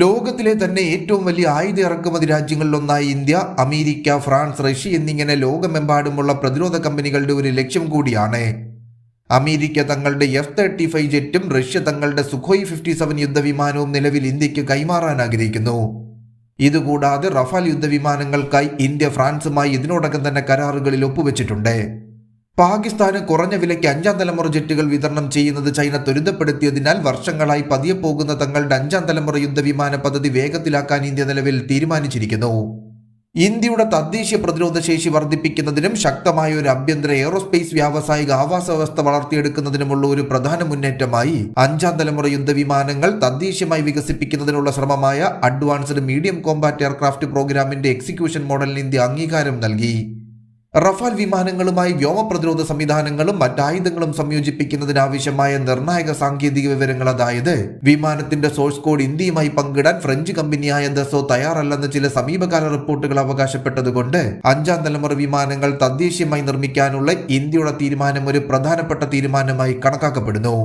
ലോകത്തിലെ തന്നെ ഏറ്റവും വലിയ ആയുധ ഇറക്കുമതി രാജ്യങ്ങളിലൊന്നായി ഇന്ത്യ അമേരിക്ക ഫ്രാൻസ് റഷ്യ എന്നിങ്ങനെ ലോകമെമ്പാടുമുള്ള പ്രതിരോധ കമ്പനികളുടെ ഒരു ലക്ഷ്യം കൂടിയാണ്. അമേരിക്ക തങ്ങളുടെ എഫ് തേർട്ടി ഫൈവ് ജെറ്റും റഷ്യ തങ്ങളുടെ സുഖോയ് ഫിഫ്റ്റി സെവൻ യുദ്ധവിമാനവും നിലവിൽ ഇന്ത്യയ്ക്ക് കൈമാറാൻ ആഗ്രഹിക്കുന്നു. ഇതുകൂടാതെ റഫാൽ യുദ്ധവിമാനങ്ങൾക്കായി ഇന്ത്യ ഫ്രാൻസുമായി ഇതിനോടകം തന്നെ കരാറുകളിൽ ഒപ്പുവെച്ചിട്ടുണ്ട്. പാകിസ്ഥാന് കുറഞ്ഞ വിലയ്ക്ക് അഞ്ചാം തലമുറ ജെറ്റുകൾ വിതരണം ചെയ്യുന്നത് ചൈന ത്വരിതപ്പെടുത്തിയതിനാൽ വർഷങ്ങളായി പതിയെ പോകുന്ന തങ്ങളുടെ അഞ്ചാം തലമുറ യുദ്ധവിമാന പദ്ധതി വേഗത്തിലാക്കാൻ ഇന്ത്യ നിലവിൽ തീരുമാനിച്ചിരിക്കുന്നു. ഇന്ത്യയുടെ തദ്ദേശീയ പ്രതിരോധ ശേഷി വർദ്ധിപ്പിക്കുന്നതിനും ശക്തമായ ഒരു ആഭ്യന്തര എയറോസ്പേസ് വ്യാവസായിക ആവാസ വ്യവസ്ഥ വളർത്തിയെടുക്കുന്നതിനുമുള്ള ഒരു പ്രധാന മുന്നേറ്റമായി അഞ്ചാം തലമുറ യുദ്ധവിമാനങ്ങൾ തദ്ദേശീയമായി വികസിപ്പിക്കുന്നതിനുള്ള ശ്രമമായ അഡ്വാൻസ്ഡ് മീഡിയം കോമ്പാറ്റ് എയർക്രാഫ്റ്റ് പ്രോഗ്രാമിന്റെ എക്സിക്യൂഷൻ മോഡലിന് ഇന്ത്യ അംഗീകാരം നൽകി. റഫാൽ വിമാനങ്ങളുമായി വ്യോമപ്രതിരോധ സംവിധാനങ്ങളും മറ്റായുധങ്ങളും സംയോജിപ്പിക്കുന്നതിനാവശ്യമായ നിർണായക സാങ്കേതിക വിവരങ്ങൾ അതായത് വിമാനത്തിന്റെ സോഴ്സ് കോഡ് ഇന്ത്യയുമായി പങ്കിടാൻ ഫ്രഞ്ച് കമ്പനിയായ ദസോ തയ്യാറല്ലെന്ന് ചില സമീപകാല റിപ്പോർട്ടുകൾ അവകാശപ്പെട്ടതുകൊണ്ട് അഞ്ചാം തലമുറ വിമാനങ്ങൾ തദ്ദേശീയമായി നിർമ്മിക്കാനുള്ള ഇന്ത്യയുടെ തീരുമാനം ഒരു പ്രധാനപ്പെട്ട തീരുമാനമായി കണക്കാക്കപ്പെടുന്നു.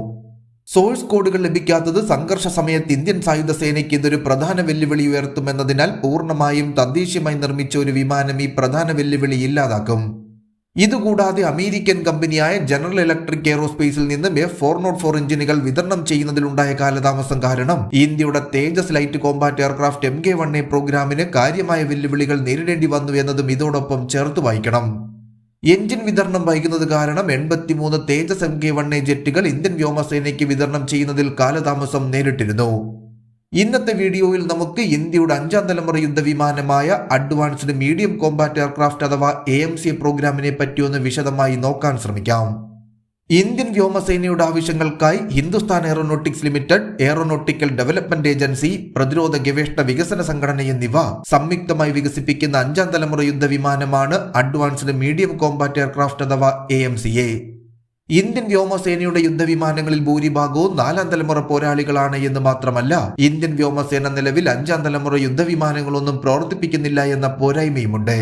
സോഴ്സ് കോഡുകൾ ലഭിക്കാത്തത് സംഘർഷ സമയത്ത് ഇന്ത്യൻ സായുധ സേനയ്ക്ക് ഇതൊരു പ്രധാന വെല്ലുവിളി ഉയർത്തുമെന്നതിനാൽ പൂർണമായും തദ്ദേശീയമായി നിർമ്മിച്ച ഒരു വിമാനം ഈ പ്രധാന വെല്ലുവിളി ഇല്ലാതാക്കും. ഇതുകൂടാതെ അമേരിക്കൻ കമ്പനിയായ ജനറൽ ഇലക്ട്രിക് എയറോസ്പേസിൽ നിന്ന് എഫ് ഫോർ നോട്ട് ഫോർ എഞ്ചിനുകൾ വിതരണം ചെയ്യുന്നതിലുണ്ടായ കാലതാമസം കാരണം ഇന്ത്യയുടെ Tejas light combat aircraft M K one A പ്രോഗ്രാമിന് കാര്യമായ വെല്ലുവിളികൾ നേരിടേണ്ടി വന്നു എന്നതും ഇതോടൊപ്പം ചേർത്ത് വായിക്കണം. എഞ്ചിൻ വിതരണം വൈകുന്നത് കാരണം എൺപത്തിമൂന്ന് Tejas M K one A ജെറ്റുകൾ Indian വ്യോമസേനയ്ക്ക് വിതരണം ചെയ്യുന്നതിൽ കാലതാമസം നേരിട്ടിരുന്നു. ഇന്നത്തെ വീഡിയോയിൽ നമുക്ക് ഇന്ത്യയുടെ അഞ്ചാം തലമുറ യുദ്ധവിമാനമായ അഡ്വാൻസ്ഡ് മീഡിയം കോമ്പാറ്റ് എയർക്രാഫ്റ്റ് അഥവാ എ എം സി പ്രോഗ്രാമിനെ പറ്റിയൊന്ന് വിശദമായി നോക്കാൻ ശ്രമിക്കാം. ഇന്ത്യൻ വ്യോമസേനയുടെ ആവശ്യങ്ങൾക്കായി Hindustan aeronautics limited aeronautical development agency പ്രതിരോധ ഗവേഷണ വികസന സംഘടന എന്നിവ സംയുക്തമായി വികസിപ്പിക്കുന്ന അഞ്ചാം തലമുറ യുദ്ധവിമാനമാണ് അഡ്വാൻസ്ഡ് മീഡിയം കോമ്പാറ്റ് എയർക്രാഫ്റ്റ് അഥവാ A M C A Indian വ്യോമസേനയുടെ യുദ്ധവിമാനങ്ങളിൽ ഭൂരിഭാഗവും നാലാം തലമുറ പോരാളികളാണ് എന്ന് മാത്രമല്ല ഇന്ത്യൻ വ്യോമസേന നിലവിൽ അഞ്ചാം തലമുറ യുദ്ധവിമാനങ്ങളൊന്നും പ്രവർത്തിപ്പിക്കുന്നില്ല എന്ന പോരായ്മയുമുണ്ട്.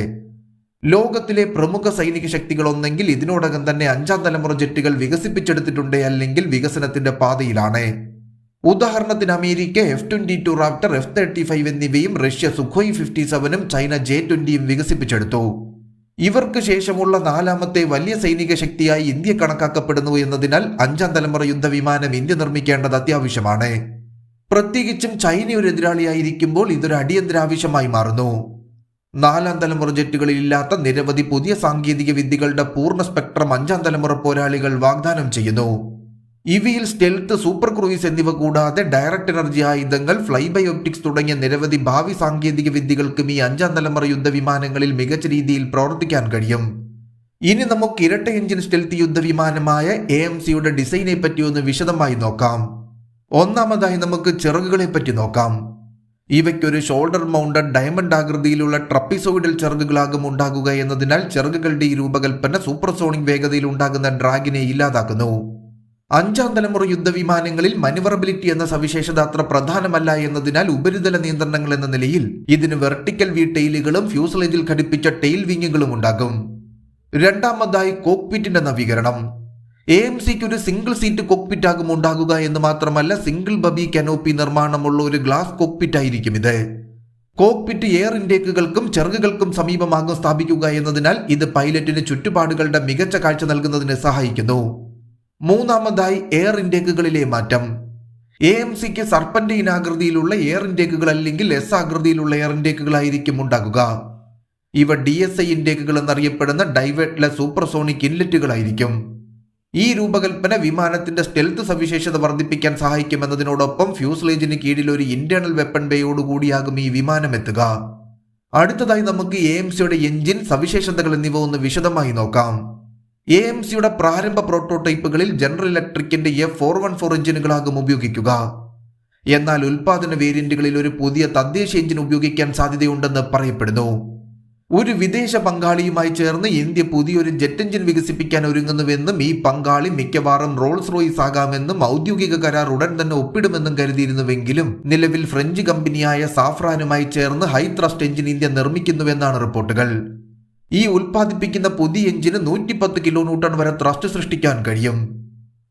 ലോകത്തിലെ പ്രമുഖ സൈനിക ശക്തികൾ ഒന്നെങ്കിൽ ഇതിനോടകം തന്നെ അഞ്ചാം തലമുറ ജെറ്റുകൾ വികസിപ്പിച്ചെടുത്തിട്ടുണ്ട് അല്ലെങ്കിൽ വികസനത്തിന്റെ പാതയിലാണ്. ഉദാഹരണത്തിന് America F twenty two raptor F thirty five എന്നിവയും റഷ്യ സുഖോയ് ഫിഫ്റ്റി സെവനും ചൈന ജെ ട്വന്റിയും വികസിപ്പിച്ചെടുത്തു. ഇവർക്ക് ശേഷമുള്ള നാലാമത്തെ വലിയ സൈനിക ശക്തിയായി ഇന്ത്യ കണക്കാക്കപ്പെടുന്നു എന്നതിനാൽ അഞ്ചാം തലമുറ യുദ്ധവിമാനം ഇന്ത്യ നിർമ്മിക്കേണ്ടത് അത്യാവശ്യമാണ്. പ്രത്യേകിച്ചും ചൈന ഒരു എതിരാളിയായിരിക്കുമ്പോൾ ഇതൊരു അടിയന്തരാവശ്യമായി മാറുന്നു. നാലാം തലമുറ ജെറ്റുകളിൽ ഇല്ലാത്ത നിരവധി പുതിയ സാങ്കേതിക വിദ്യകളുടെ പൂർണ സ്പെക്ട്രം അഞ്ചാം തലമുറ പോരാളികൾ വാഗ്ദാനം ചെയ്യുന്നു. ഇവയിൽ സ്റ്റെൽത്ത് സൂപ്പർ ക്രൂയിസ് എന്നിവ കൂടാതെ ഡയറക്ട് എനർജി ആയുധങ്ങൾ ഫ്ലൈ ബൈ ഒപ്റ്റിക്സ് തുടങ്ങിയ നിരവധി ഭാവി സാങ്കേതിക വിദ്യകൾക്കും ഈ അഞ്ചാം തലമുറ യുദ്ധവിമാനങ്ങളിൽ മികച്ച രീതിയിൽ പ്രവർത്തിക്കാൻ കഴിയും. ഇനി നമുക്ക് ഇരട്ട എഞ്ചിൻ സ്റ്റെൽത്ത് യുദ്ധവിമാനമായ എ എം സിയുടെ ഡിസൈനെ പറ്റി ഒന്ന് വിശദമായി നോക്കാം. ഒന്നാമതായി നമുക്ക് ചിറകുകളെ പറ്റി നോക്കാം. ഇവയ്ക്കൊരു ഷോൾഡർ മൗണ്ടഡ് ഡയമണ്ട് ആകൃതിയിലുള്ള ട്രപ്പിസോയിഡൽ ചിറകുകളാകും ഉണ്ടാകുക എന്നതിനാൽ ചിറകുകളുടെ ഈ രൂപകൽപ്പന സൂപ്പർസോണിക് വേഗതയിൽ ഉണ്ടാകുന്ന ഡ്രാഗിനെ ഇല്ലാതാക്കുന്നു. അഞ്ചാം തലമുറ യുദ്ധവിമാനങ്ങളിൽ മനുവറബിലിറ്റി എന്ന സവിശേഷത അത്ര പ്രധാനമല്ല എന്നതിനാൽ ഉപരിതല നിയന്ത്രണങ്ങൾ എന്ന നിലയിൽ ഇതിന് വെർട്ടിക്കൽ വി ടെയിലുകളും ഫ്യൂസലേജിൽ ഘടിപ്പിച്ച ടെയിൽ വിങ്ങുകളും ഉണ്ടാകും. രണ്ടാമതായി കോക്പിറ്റിന്റെ നവീകരണം. എ എം സിക്ക് ഒരു സിംഗിൾ സീറ്റ് കോക്പിറ്റ് ആകും ഉണ്ടാകുക എന്ന് മാത്രമല്ല സിംഗിൾ ബബി കനോപ്പി നിർമ്മാണമുള്ള ഒരു ഗ്ലാസ് കോക്പിറ്റ് ആയിരിക്കും ഇത്. കോക്പിറ്റ് എയർ ഇൻടേക്കുകൾക്കും ചെറുകുകൾക്കും സമീപമാകും സ്ഥാപിക്കുക എന്നതിനാൽ ഇത് പൈലറ്റിന് ചുറ്റുപാടുകളുടെ മികച്ച കാഴ്ച നൽകുന്നതിന് സഹായിക്കുന്നു. മൂന്നാമതായി എയർ ഇൻടേക്കുകളിലെ മാറ്റം. എ എം സിക്ക് സർപ്പന്റെ ഇനാകൃതിയിലുള്ള എയർ ഇൻടേക്കുകൾ അല്ലെങ്കിൽ എസ് ആകൃതിയിലുള്ള എയർ ഇൻടേക്കുകളായിരിക്കും ഉണ്ടാകുക. ഇവ ഡി എസ് ഐ ഇൻടേക്കുകൾ എന്നറിയപ്പെടുന്ന ഡൈവേർട്ടിലെ സൂപ്പർസോണിക് ഇൻലെറ്റുകളായിരിക്കും ഈ രൂപകൽപ്പന വിമാനത്തിന്റെ സ്റ്റെൽത്ത് സവിശേഷത വർദ്ധിപ്പിക്കാൻ സഹായിക്കുമെന്നതിനോടൊപ്പം ഫ്യൂസ്ലേജിന് കീഴിൽ ഒരു ഇന്റേണൽ വെപ്പൺ ബേയോടുകൂടിയാകും ഈ വിമാനം എത്തുക. അടുത്തതായി നമുക്ക് എ എം സിയുടെ എഞ്ചിൻ സവിശേഷതകൾ എന്നിവ ഒന്ന് വിശദമായി നോക്കാം. എ എം സിയുടെ പ്രാരംഭ പ്രോട്ടോടൈപ്പുകളിൽ ജനറൽ ഇലക്ട്രിക്കിന്റെ എഫ് ഫോർ വൺ ഫോർ എഞ്ചിനുകളാകും ഉപയോഗിക്കുക. എന്നാൽ ഉൽപാദന വേരിയന്റുകളിൽ ഒരു പുതിയ തദ്ദേശ എഞ്ചിൻ ഉപയോഗിക്കാൻ സാധ്യതയുണ്ടെന്ന് പറയപ്പെടുന്നു. ഒരു വിദേശ പങ്കാളിയുമായി ചേർന്ന് ഇന്ത്യ പുതിയൊരു ജെറ്റ് എഞ്ചിൻ വികസിപ്പിക്കാൻ ഒരുങ്ങുന്നുവെന്നും ഈ പങ്കാളി മിക്കവാറും റോൾസ് റോയ്സ് ആകാമെന്നും ഔദ്യോഗിക കരാർ ഉടൻ തന്നെ ഒപ്പിടുമെന്നും കരുതിയിരുന്നുവെങ്കിലും നിലവിൽ ഫ്രഞ്ച് കമ്പനിയായ സാഫ്രാനുമായി ചേർന്ന് ഹൈ ത്രസ്റ്റ് എഞ്ചിൻ ഇന്ത്യ നിർമ്മിക്കുന്നുവെന്നാണ് റിപ്പോർട്ടുകൾ. ഈ ഉൽപ്പാദിപ്പിക്കുന്ന പുതിയ എഞ്ചിന് നൂറ്റിപ്പത്ത് കിലോ വരെ ത്രസ്റ്റ് സൃഷ്ടിക്കാൻ കഴിയും.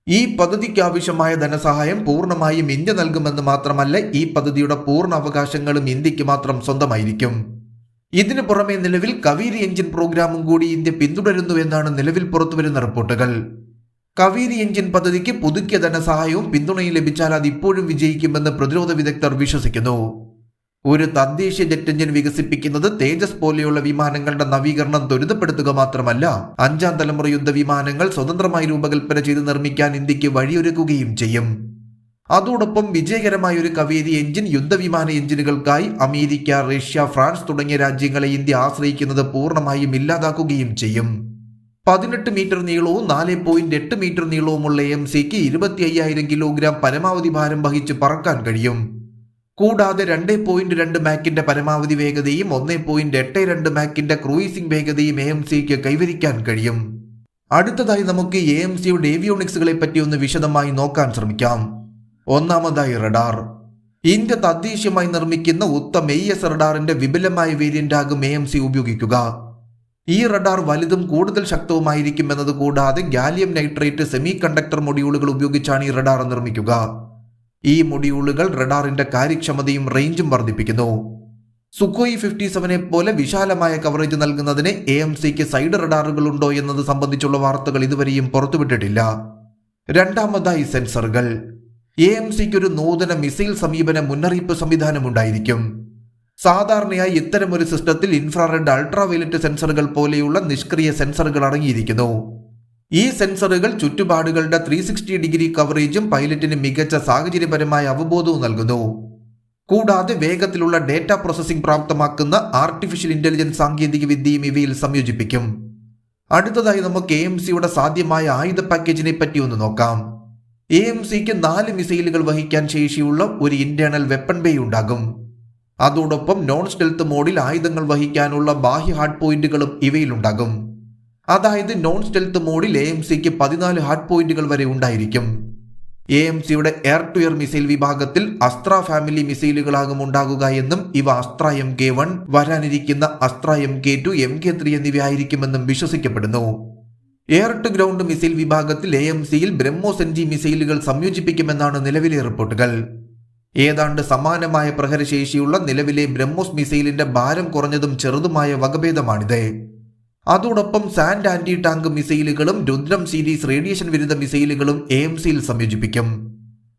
ഈ പദ്ധതിക്ക് ആവശ്യമായ ധനസഹായം പൂർണമായും ഇന്ത്യ നൽകുമെന്ന് മാത്രമല്ല ഈ പദ്ധതിയുടെ പൂർണ അവകാശങ്ങളും ഇന്ത്യയ്ക്ക് മാത്രം സ്വന്തമായിരിക്കും. ഇതിനു പുറമെ നിലവിൽ കവേരി എഞ്ചിൻ പ്രോഗ്രാമും കൂടി ഇന്ത്യ പിന്തുടരുന്നുവെന്നാണ് നിലവിൽ പുറത്തുവരുന്ന റിപ്പോർട്ടുകൾ. കവേരി എഞ്ചിൻ പദ്ധതിക്ക് പുതുക്കിയ ധനസഹായവും പിന്തുണയും ലഭിച്ചാൽ അത് ഇപ്പോഴും വിജയിക്കുമെന്ന് പ്രതിരോധ വിദഗ്ധർ വിശ്വസിക്കുന്നു. ഒരു തദ്ദേശീയ ജെറ്റ് എഞ്ചിൻ വികസിപ്പിക്കുന്നത് തേജസ് പോലെയുള്ള വിമാനങ്ങളുടെ നവീകരണം ത്വരിതപ്പെടുത്തുക മാത്രമല്ല അഞ്ചാം തലമുറ യുദ്ധ വിമാനങ്ങൾ സ്വതന്ത്രമായി രൂപകൽപ്പന ചെയ്ത് നിർമ്മിക്കാൻ ഇന്ത്യയ്ക്ക് വഴിയൊരുക്കുകയും ചെയ്യും. അതോടൊപ്പം വിജയകരമായ ഒരു കവേരി എഞ്ചിൻ യുദ്ധവിമാന എഞ്ചിനുകൾക്കായി അമേരിക്ക റഷ്യ ഫ്രാൻസ് തുടങ്ങിയ രാജ്യങ്ങളെ ഇന്ത്യ ആശ്രയിക്കുന്നത് പൂർണമായും ഇല്ലാതാക്കുകയും ചെയ്യും. പതിനെട്ട് മീറ്റർ നീളവും നാല് പോയിന്റ് എട്ട് മീറ്റർ നീളവുമുള്ള എം സിക്ക് ഇരുപത്തി അയ്യായിരം കിലോഗ്രാം പരമാവധി ഭാരം വഹിച്ച് പറക്കാൻ കഴിയും. കൂടാതെ രണ്ട് പോയിന്റ് രണ്ട് മാക്കിന്റെ പരമാവധി വേഗതയും ഒന്ന് പോയിന്റ് എട്ട് രണ്ട് മാക്കിന്റെ ക്രൂയിസിംഗ് വേഗതയും എ എം സിക്ക് കൈവരിക്കാൻ കഴിയും. അടുത്തതായി നമുക്ക് എ എം സിയുടെ ഏവിയോണിക്സുകളെ പറ്റി ഒന്ന് വിശദമായി നോക്കാൻ ശ്രമിക്കാം. ഒന്നാമതായി റഡാർ. ഇന്ത്യ തദ്ദേശീയമായി നിർമ്മിക്കുന്ന ഉത്തം എ എസ് റഡാറിന്റെ വിപുലമായ വേരിയന്റ് ആകും എ എം സി ഉപയോഗിക്കുക. ഈ റഡാർ വലുതും കൂടുതൽ ശക്തവുമായിരിക്കും എന്നത് കൂടാതെ ഗാലിയം നൈട്രേറ്റ് സെമി കണ്ടക്ടർ മൊഡ്യൂളുകൾ ഉപയോഗിച്ചാണ് ഈ റഡാർ നിർമ്മിക്കുക. ഈ മൊഡ്യൂളുകൾ റഡാറിന്റെ കാര്യക്ഷമതയും റേഞ്ചും വർദ്ധിപ്പിക്കുന്നു. സുഖോയി ഫിഫ്റ്റി സെവനെ പോലെ വിശാലമായ കവറേജ് നൽകുന്നതിന് എ എം സിക്ക് സൈഡ് റഡാറുകൾ ഉണ്ടോ എന്നത് സംബന്ധിച്ചുള്ള വാർത്തകൾ ഇതുവരെയും പുറത്തുവിട്ടിട്ടില്ല. രണ്ടാമതായി സെൻസറുകൾ എ എം സിക്ക് ഒരു നൂതന മിസൈൽ സമീപന മുന്നറിയിപ്പ് സംവിധാനം ഉണ്ടായിരിക്കും സാധാരണയായി ഇത്തരമൊരു സിസ്റ്റത്തിൽ ഇൻഫ്രാറെഡ് അൾട്രാവയലറ്റ് സെൻസറുകൾ പോലെയുള്ള നിഷ്ക്രിയ സെൻസറുകൾ അടങ്ങിയിരിക്കുന്നു. ഈ സെൻസറുകൾ ചുറ്റുപാടുകളുടെ ത്രീ സിക്സ്റ്റി ഡിഗ്രി കവറേജും പൈലറ്റിന് മികച്ച സാഹചര്യപരമായ അവബോധവും നൽകുന്നു. കൂടാതെ വേഗത്തിലുള്ള ഡേറ്റ പ്രോസസ്സിംഗ് പ്രാപ്തമാക്കുന്ന ആർട്ടിഫിഷ്യൽ ഇന്റലിജൻസ് സാങ്കേതിക വിദ്യയും ഇവയിൽ സംയോജിപ്പിക്കും. അടുത്തതായി നമുക്ക് എ എം സിയുടെ സാധ്യമായ ആയുധ പാക്കേജിനെ പറ്റി ഒന്ന് നോക്കാം. എ എം സിക്ക് നാല് മിസൈലുകൾ വഹിക്കാൻ ശേഷിയുള്ള ഒരു ഇന്റേണൽ വെപ്പൺ ബേ ഉണ്ടാകും. അതോടൊപ്പം നോൺ സ്റ്റെൽത്ത് മോഡിൽ ആയുധങ്ങൾ വഹിക്കാനുള്ള ബാഹ്യ ഹാർഡ് പോയിന്റുകളും ഇവയിലുണ്ടാകും. അതായത് നോൺ സ്റ്റെൽത്ത് മോഡിൽ എ എം സിക്ക് പതിനാല് ഹാർഡ് പോയിന്റുകൾ വരെ ഉണ്ടായിരിക്കും. എ എം സിയുടെ എയർ ടു എയർ മിസൈൽ വിഭാഗത്തിൽ അസ്ത്ര ഫാമിലി മിസൈലുകളാകും ഉണ്ടാകുക എന്നും ഇവ അസ്ത്ര എം കെ വൺ വരാനിരിക്കുന്ന Astra M K two M K three എന്നിവയായിരിക്കുമെന്നും വിശ്വസിക്കപ്പെടുന്നു. എയർ ടു ഗ്രൗണ്ട് മിസൈൽ വിഭാഗത്തിൽ എ എം സിയിൽ ബ്രഹ്മോസ് എൻ ജി മിസൈലുകൾ സംയോജിപ്പിക്കുമെന്നാണ് നിലവിലെ റിപ്പോർട്ടുകൾ. ഏതാണ്ട് സമാനമായ പ്രഹരശേഷിയുള്ള നിലവിലെ ബ്രഹ്മോസ് മിസൈലിന്റെ ഭാരം കുറഞ്ഞതും ചെറുതുമായ വകഭേദമാണിത്. അതോടൊപ്പം സാൻഡ് ആന്റി ടാങ്ക് മിസൈലുകളും രുദ്രം സീരീസ് റേഡിയേഷൻ വിരുദ്ധ മിസൈലുകളും എ എം സിയിൽ സംയോജിപ്പിക്കും.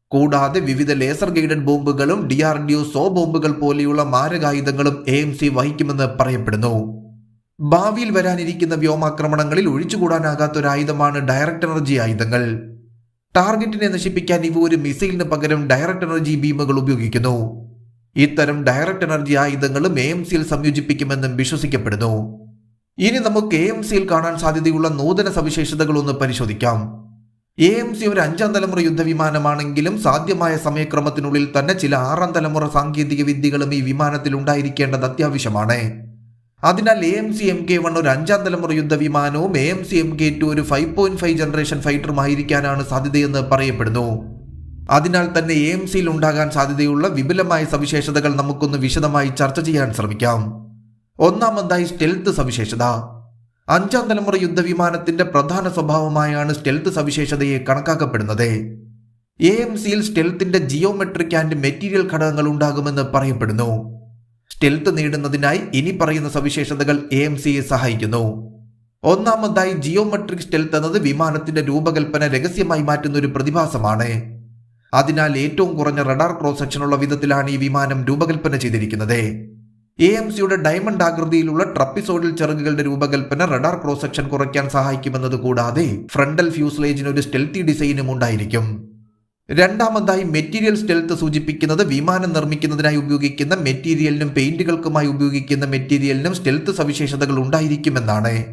കൂടാതെ വിവിധ ലേസർ ഗൈഡഡ് ബോംബുകളും D R D O so ബോംബുകൾ പോലെയുള്ള മാരകായുധങ്ങളും എ എം സി വഹിക്കുമെന്ന് പറയപ്പെടുന്നു. ഭാവിയിൽ വരാനിരിക്കുന്ന വ്യോമാക്രമണങ്ങളിൽ ഒഴിച്ചുകൂടാനാകാത്ത ഒരു ആയുധമാണ് ഡയറക്ട് എനർജി ആയുധങ്ങൾ. ടാർഗറ്റിനെ നശിപ്പിക്കാൻ ഇവ ഒരു മിസൈലിന് പകരം ഡയറക്ട് എനർജി ബീമുകൾ ഉപയോഗിക്കുന്നു. ഇത്തരം ഡയറക്ട് എനർജി ആയുധങ്ങളും എ എം സിയിൽ സംയോജിപ്പിക്കുമെന്നും വിശ്വസിക്കപ്പെടുന്നു. ഇനി നമുക്ക് എ എം സിയിൽ കാണാൻ സാധ്യതയുള്ള നൂതന സവിശേഷതകൾ ഒന്ന് പരിശോധിക്കാം. എ എം സി ഒരു അഞ്ചാം തലമുറ യുദ്ധവിമാനമാണെങ്കിലും സാധ്യമായ സമയക്രമത്തിനുള്ളിൽ തന്നെ ചില ആറാം തലമുറ സാങ്കേതിക വിദ്യകളും ഈ വിമാനത്തിൽ ഉണ്ടായിരിക്കേണ്ടത് അത്യാവശ്യമാണ്. അതിനാൽ A M C M K one ഒരു അഞ്ചാം തലമുറ യുദ്ധവിമാനവും A M C M K two ഒരു ഫൈവ് പോയിന്റ് ഫൈവ് ജനറേഷൻ ഫൈറ്ററുമായിരിക്കാനാണ് സാധ്യതയെന്ന് പറയപ്പെടുന്നു. അതിനാൽ തന്നെ എ എം സിയിൽ ഉണ്ടാകാൻ സാധ്യതയുള്ള വിപുലമായ സവിശേഷതകൾ നമുക്കൊന്ന് വിശദമായി ചർച്ച ചെയ്യാൻ ശ്രമിക്കാം. ഒന്നാമതായി സ്റ്റെൽത്ത് സവിശേഷത. അഞ്ചാം തലമുറ യുദ്ധവിമാനത്തിന്റെ പ്രധാന സ്വഭാവമായാണ് സ്റ്റെൽത്ത് സവിശേഷതയെ കണക്കാക്കപ്പെടുന്നത്. എ എം സിയിൽ സ്റ്റെൽത്തിന്റെ ജിയോമെട്രിക് ആൻഡ് മെറ്റീരിയൽ ഘടകങ്ങൾ ഉണ്ടാകുമെന്ന് പറയപ്പെടുന്നു. സ്റ്റെൽത്ത് നേടുന്നതിനായി ഇനി പറയുന്ന സവിശേഷതകൾ എ എം സിയെ സഹായിക്കുന്നു. ഒന്നാമതായി ജിയോമെട്രിക് സ്റ്റെൽത്ത് എന്നത് വിമാനത്തിന്റെ രൂപകൽപ്പന രഹസ്യമായി മാറ്റുന്ന ഒരു പ്രതിഭാസമാണ്. അതിനാൽ ഏറ്റവും കുറഞ്ഞ റഡാർ ക്രോസ് സെക്ഷനുള്ള വിധത്തിലാണ് ഈ വിമാനം രൂപകൽപ്പന ചെയ്തിരിക്കുന്നത്. എ എം സിയുടെ ഡയമണ്ട് ആകൃതിയിലുള്ള ട്രപ്പിസോഡിൽ ചെറുകുകളുടെ രൂപകൽപ്പന റഡാർ ക്രോസ് സെക്ഷൻ കുറയ്ക്കാൻ സഹായിക്കുമെന്നത് കൂടാതെ ഫ്രണ്ടൽ ഫ്യൂസ്ലേജിന് ഒരു സ്റ്റെൽത്തി ഡിസൈനും ഉണ്ടായിരിക്കും. രണ്ടാമതായി മെറ്റീരിയൽ സ്റ്റെൽത്ത് സൂചിപ്പിക്കുന്നത് വിമാനം നിർമ്മിക്കുന്നതിനായി ഉപയോഗിക്കുന്ന മെറ്റീരിയലിനും പെയിന്റുകൾക്കുമായി ഉപയോഗിക്കുന്ന മെറ്റീരിയലിനും സ്റ്റെൽത്ത് സവിശേഷതകൾ ഉണ്ടായിരിക്കുമെന്നാണ്.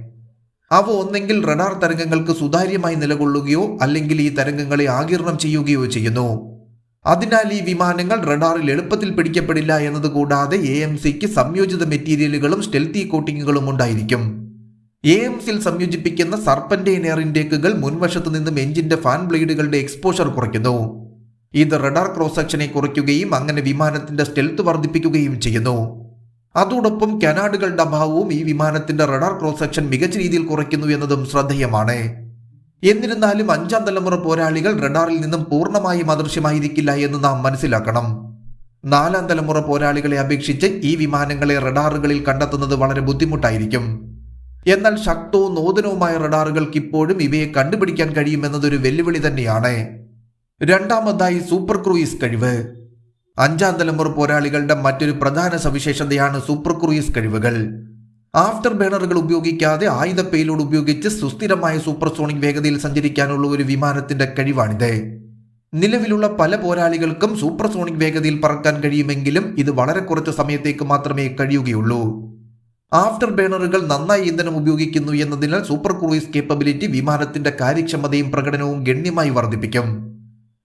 അവ ഒന്നെങ്കിൽ റഡാർ തരംഗങ്ങൾക്ക് സുതാര്യമായി നിലകൊള്ളുകയോ അല്ലെങ്കിൽ ഈ തരംഗങ്ങളെ ആകിരണം ചെയ്യുകയോ ചെയ്യുന്നു. അതിനാൽ ഈ വിമാനങ്ങൾ റഡാറിൽ എളുപ്പത്തിൽ പിടിക്കപ്പെടില്ല എന്നത് കൂടാതെ എ എം സിക്ക് സംയോജിത മെറ്റീരിയലുകളും സ്റ്റെൽത്തി കോട്ടിങ്ങുകളും ഉണ്ടായിരിക്കും. എ സംയോജിപ്പിക്കുന്ന സർപ്പന്റൈൻ എയർ ഇൻടേക്കുകൾ മുൻവശത്ത് നിന്നും എഞ്ചിന്റെ ഫാൻ ബ്ലേഡുകളുടെ എക്സ്പോഷർ കുറയ്ക്കുന്നു. ഇത് റഡാർ ക്രോസ് സെക്ഷനെ കുറയ്ക്കുകയും അങ്ങനെ വിമാനത്തിന്റെ സ്റ്റെൽത്ത് വർദ്ധിപ്പിക്കുകയും ചെയ്യുന്നു. അതോടൊപ്പം കനാഡുകളുടെ അഭാവവും ഈ വിമാനത്തിന്റെ റഡാർ ക്രോസ് സെക്ഷൻ മികച്ച രീതിയിൽ കുറയ്ക്കുന്നു എന്നതും ശ്രദ്ധേയമാണ്. എന്നിരുന്നാലും അഞ്ചാം തലമുറ പോരാളികൾ റഡാറിൽ നിന്നും പൂർണമായും അദൃശ്യമായിരിക്കില്ല എന്ന് നാം മനസ്സിലാക്കണം. നാലാം തലമുറ പോരാളികളെ അപേക്ഷിച്ച് ഈ വിമാനങ്ങളെ റഡാറുകളിൽ കണ്ടെത്തുന്നത് വളരെ ബുദ്ധിമുട്ടായിരിക്കും. എന്നാൽ ശക്തവും നൂതനവുമായ റഡാറുകൾക്ക് ഇപ്പോഴും ഇവയെ കണ്ടുപിടിക്കാൻ കഴിയുമെന്നതൊരു വെല്ലുവിളി തന്നെയാണ്. രണ്ടാമതായി സൂപ്പർ ക്രൂയിസ് കഴിവ്. അഞ്ചാം തലമുറ പോരാളികളുടെ മറ്റൊരു പ്രധാന സവിശേഷതയാണ് സൂപ്പർ ക്രൂയിസ് കഴിവുകൾ. ആഫ്റ്റർ ബേണറുകൾ ഉപയോഗിക്കാതെ ആയുധ പേലോഡ് ഉപയോഗിച്ച് സുസ്ഥിരമായ സൂപ്പർസോണിക് വേഗതയിൽ സഞ്ചരിക്കാനുള്ള ഒരു വിമാനത്തിന്റെ കഴിവാണിത്. നിലവിലുള്ള പല പോരാളികൾക്കും സൂപ്പർസോണിക് വേഗതയിൽ പറക്കാൻ കഴിയുമെങ്കിലും ഇത് വളരെ കുറച്ച് സമയത്തേക്ക് മാത്രമേ കഴിയുകയുള്ളൂ. ആഫ്റ്റർ ബേണറുകൾ നന്നായി ഇന്ധനം ഉപയോഗിക്കുന്നു എന്നതിനാൽ സൂപ്പർ ക്രൂയിസ് കേപ്പബിലിറ്റി വിമാനത്തിന്റെ കാര്യക്ഷമതയും പ്രകടനവും ഗണ്യമായി വർദ്ധിപ്പിക്കും.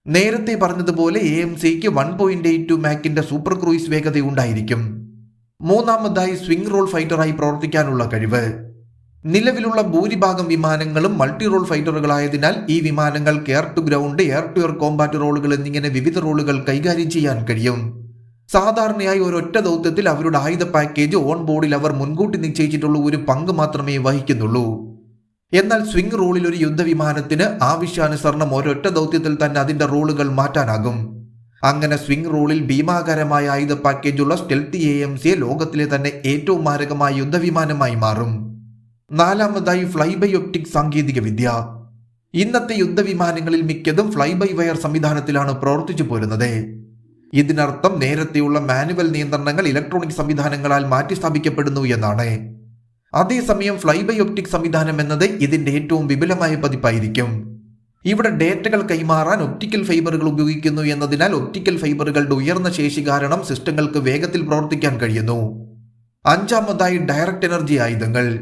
നേരത്തെ പറഞ്ഞതുപോലെ എ എം സിക്ക് വൺ പോയിന്റ് എയ്റ്റ് ടു മാക്കിന്റെ സൂപ്പർ ക്രൂയിസ് വേഗത ഉണ്ടായിരിക്കും. മൂന്നാമതായി സ്വിംഗ് റോൾ ഫൈറ്ററായി പ്രവർത്തിക്കാനുള്ള കഴിവ്. നിലവിലുള്ള ഭൂരിഭാഗം വിമാനങ്ങളും മൾട്ടി റോൾ ഫൈറ്ററുകളായതിനാൽ ഈ വിമാനങ്ങൾക്ക് air to ground air to air combat റോളുകൾ എന്നിങ്ങനെ വിവിധ റോളുകൾ കൈകാര്യം ചെയ്യാൻ കഴിയും. സാധാരണയായി ഒരൊറ്റ ദൗത്യത്തിൽ അവരുടെ ആയുധ പാക്കേജ് ഓൺ ബോർഡിൽ അവർ മുൻകൂട്ടി നിശ്ചയിച്ചിട്ടുള്ള ഒരു പങ്ക് മാത്രമേ വഹിക്കുന്നുള്ളൂ. എന്നാൽ സ്വിംഗ് റോളിൽ ഒരു യുദ്ധവിമാനത്തിന് ആവശ്യാനുസരണം ഒരൊറ്റ ദൗത്യത്തിൽ തന്നെ അതിന്റെ റോളുകൾ മാറ്റാനാകും. അങ്ങനെ സ്വിംഗ് റോളിൽ ഭീമാകാരമായ ആയുധ പാക്കേജുള്ള സ്റ്റെൽത്തി എ എം സിയെ ലോകത്തിലെ തന്നെ ഏറ്റവും മാരകമായ യുദ്ധവിമാനമായി മാറും. നാലാമതായി ഫ്ലൈ ബൈ ഒപ്റ്റിക് സാങ്കേതിക വിദ്യ ഇന്നത്തെ യുദ്ധവിമാനങ്ങളിൽ മിക്കതും ഫ്ലൈ ബൈ വയർ സംവിധാനത്തിലാണ് പ്രവർത്തിച്ചു പോരുന്നത്. ഇതിനർത്ഥം നേരത്തെയുള്ള മാനുവൽ നിയന്ത്രണങ്ങൾ ഇലക്ട്രോണിക് സംവിധാനങ്ങളാൽ മാറ്റിസ്ഥാപിക്കപ്പെടുന്നു എന്നാണ്. അതേസമയം ഫ്ലൈ ബൈ ഒപ്റ്റിക് സംവിധാനം എന്നത് ഇതിന്റെ ഏറ്റവും വിപുലമായ പതിപ്പായിരിക്കും. ഇവിടെ ഡേറ്റകൾ കൈമാറാൻ ഒപ്റ്റിക്കൽ ഫൈബറുകൾ ഉപയോഗിക്കുന്നു എന്നതിനാൽ ഒപ്റ്റിക്കൽ ഫൈബറുകളുടെ ഉയർന്ന ശേഷി കാരണം സിസ്റ്റങ്ങൾക്ക് വേഗത്തിൽ പ്രവർത്തിക്കാൻ കഴിയുന്നു. അഞ്ചാമതായി ഡയറക്റ്റ് എനർജി ആയുധങ്ങൾ.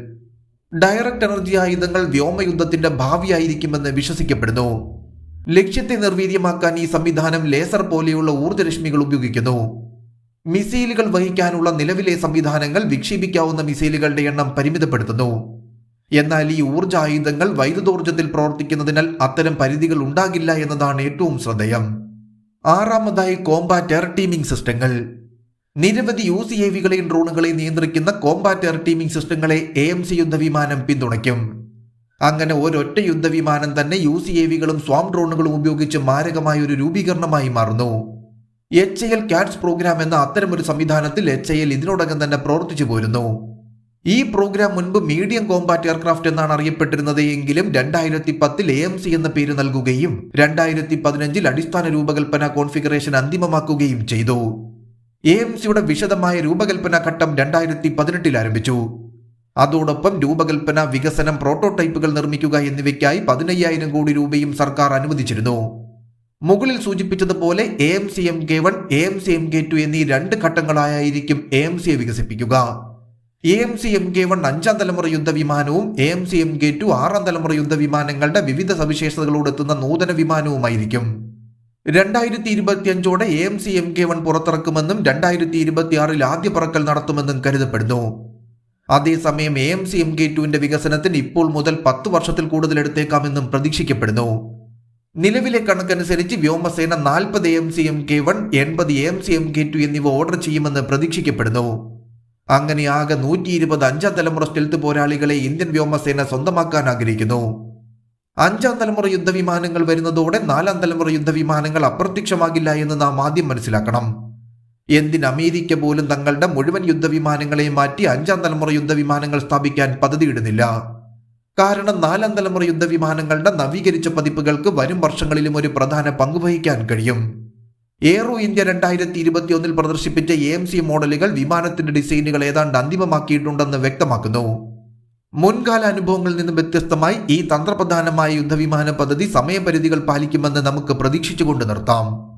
ഡയറക്റ്റ് എനർജി ആയുധങ്ങൾ വ്യോമയുദ്ധത്തിന്റെ ഭാവിയായിരിക്കുമെന്ന് വിശ്വസിക്കപ്പെടുന്നു. ലക്ഷ്യത്തെ നിർവീര്യമാക്കാൻ ഈ സംവിധാനം ലേസർ പോലെയുള്ള ഊർജരശ്മികൾ ഉപയോഗിക്കുന്നു. മിസൈലുകൾ വഹിക്കാനുള്ള നിലവിലെ സംവിധാനങ്ങൾ വിക്ഷേപിക്കാവുന്ന മിസൈലുകളുടെ എണ്ണം പരിമിതപ്പെടുത്തുന്നു. എന്നാൽ ഈ ഊർജ ആയുധങ്ങൾ വൈദ്യുതോർജത്തിൽ പ്രവർത്തിക്കുന്നതിനാൽ അത്തരം പരിധികൾ ഉണ്ടാകില്ല എന്നതാണ് ഏറ്റവും ശ്രദ്ധേയം. ആറാമതായി കോമ്പാറ്റ് എയർ ടീമിംഗ് സിസ്റ്റങ്ങൾ. നിരവധി യു സി എ വികളെയും ഡ്രോണുകളെയും നിയന്ത്രിക്കുന്ന കോമ്പാറ്റ് എയർ ടീമിംഗ് സിസ്റ്റങ്ങളെ എ എം സി യുദ്ധവിമാനം പിന്തുണയ്ക്കും. അങ്ങനെ ഒരൊറ്റ യുദ്ധവിമാനം തന്നെ യു സി എ വികളും സ്വാം ഡ്രോണുകളും ഉപയോഗിച്ച് മാരകമായ ഒരു രൂപീകരണമായി മാറുന്നു. എച്ച് എൽ കാറ്റ്സ് പ്രോഗ്രാം എന്ന അത്തരമൊരു സംവിധാനത്തിൽ എച്ച് എൽ ഇതിനോടകം തന്നെ പ്രവർത്തിച്ചു പോരുന്നു. ഈ പ്രോഗ്രാം മുൻപ് മീഡിയം കോമ്പാറ്റ് എയർക്രാഫ്റ്റ് എന്നാണ് അറിയപ്പെട്ടിരുന്നത് എങ്കിലും രണ്ടായിരത്തി പത്തിൽ എ എം സി എന്ന പേര് നൽകുകയും രണ്ടായിരത്തി പതിനഞ്ചിൽ അടിസ്ഥാന രൂപകൽപ്പന കോൺഫിഗറേഷൻ അന്തിമമാക്കുകയും ചെയ്തു. എ എം സിയുടെ വിശദമായ രൂപകൽപ്പന ഘട്ടം രണ്ടായിരത്തി പതിനെട്ടിൽ ആരംഭിച്ചു. അതോടൊപ്പം രൂപകൽപ്പന വികസനം പ്രോട്ടോടൈപ്പുകൾ നിർമ്മിക്കുക എന്നിവയ്ക്കായി പതിനയ്യായിരം കോടി രൂപയും സർക്കാർ അനുവദിച്ചിരുന്നു. മുകളിൽ സൂചിപ്പിച്ചതുപോലെ A M C M K one A M C M K two എന്നീ രണ്ട് ഘട്ടങ്ങളായിരിക്കും എ എം സിയെ വികസിപ്പിക്കുക. A M C M K one അഞ്ചാം തലമുറ യുദ്ധവിമാനവും A M C M K two ആറാം തലമുറ യുദ്ധവിമാനങ്ങളുടെ വിവിധ സവിശേഷതകളോടെത്തുന്ന നൂതന വിമാനവുമായിരിക്കും. രണ്ടായിരത്തി ഇരുപത്തിയഞ്ചോടെ A M C M K one പുറത്തിറക്കുമെന്നും രണ്ടായിരത്തി ഇരുപത്തിയാറിൽ ആദ്യ പറക്കൽ നടത്തുമെന്നും കരുതപ്പെടുന്നു. അതേസമയം A M C M K ടുവിന്റെ വികസനത്തിന് ഇപ്പോൾ മുതൽ പത്ത് വർഷത്തിൽ കൂടുതൽ എടുത്തേക്കാമെന്നും പ്രതീക്ഷിക്കപ്പെടുന്നു. നിലവിലെ കണക്കനുസരിച്ച് വ്യോമസേന നാൽപ്പത് M C M K one എൺപത് M C M K two എന്നിവ ഓർഡർ ചെയ്യുമെന്ന് പ്രതീക്ഷിക്കപ്പെടുന്നു. അങ്ങനെ ആകെ നൂറ്റി ഇരുപത് അഞ്ചാം തലമുറ സ്റ്റെൽത്ത് പോരാളികളെ ഇന്ത്യൻ വ്യോമസേന സ്വന്തമാക്കാൻ ആഗ്രഹിക്കുന്നു. അഞ്ചാം തലമുറ യുദ്ധവിമാനങ്ങൾ വരുന്നതോടെ നാലാം തലമുറ യുദ്ധവിമാനങ്ങൾ അപ്രത്യക്ഷമാകില്ല എന്ന് നാം ആദ്യം മനസ്സിലാക്കണം. എന്തിന് അമേരിക്ക പോലും തങ്ങളുടെ മുഴുവൻ യുദ്ധവിമാനങ്ങളെ മാറ്റി അഞ്ചാം തലമുറ യുദ്ധവിമാനങ്ങൾ സ്ഥാപിക്കാൻ പദ്ധതിയിടുന്നില്ല. കാരണം നാലാം തലമുറ യുദ്ധവിമാനങ്ങളുടെ നവീകരിച്ച പതിപ്പുകൾക്ക് വരും വർഷങ്ങളിലും ഒരു പ്രധാന പങ്ക് വഹിക്കാൻ കഴിയും. എയറോ ഇന്ത്യ രണ്ടായിരത്തി ഇരുപത്തിയൊന്നിൽ പ്രദർശിപ്പിച്ച എ എം സി മോഡലുകൾ വിമാനത്തിന്റെ ഡിസൈനുകൾ ഏതാണ്ട് അന്തിമമാക്കിയിട്ടുണ്ടെന്ന് വ്യക്തമാക്കുന്നു. മുൻകാല അനുഭവങ്ങളിൽ നിന്നും വ്യത്യസ്തമായി ഈ തന്ത്രപ്രധാനമായ യുദ്ധവിമാന പദ്ധതി സമയപരിധികൾ പാലിക്കുമെന്ന് നമുക്ക് പ്രതീക്ഷിച്ചുകൊണ്ട് നിർത്താം.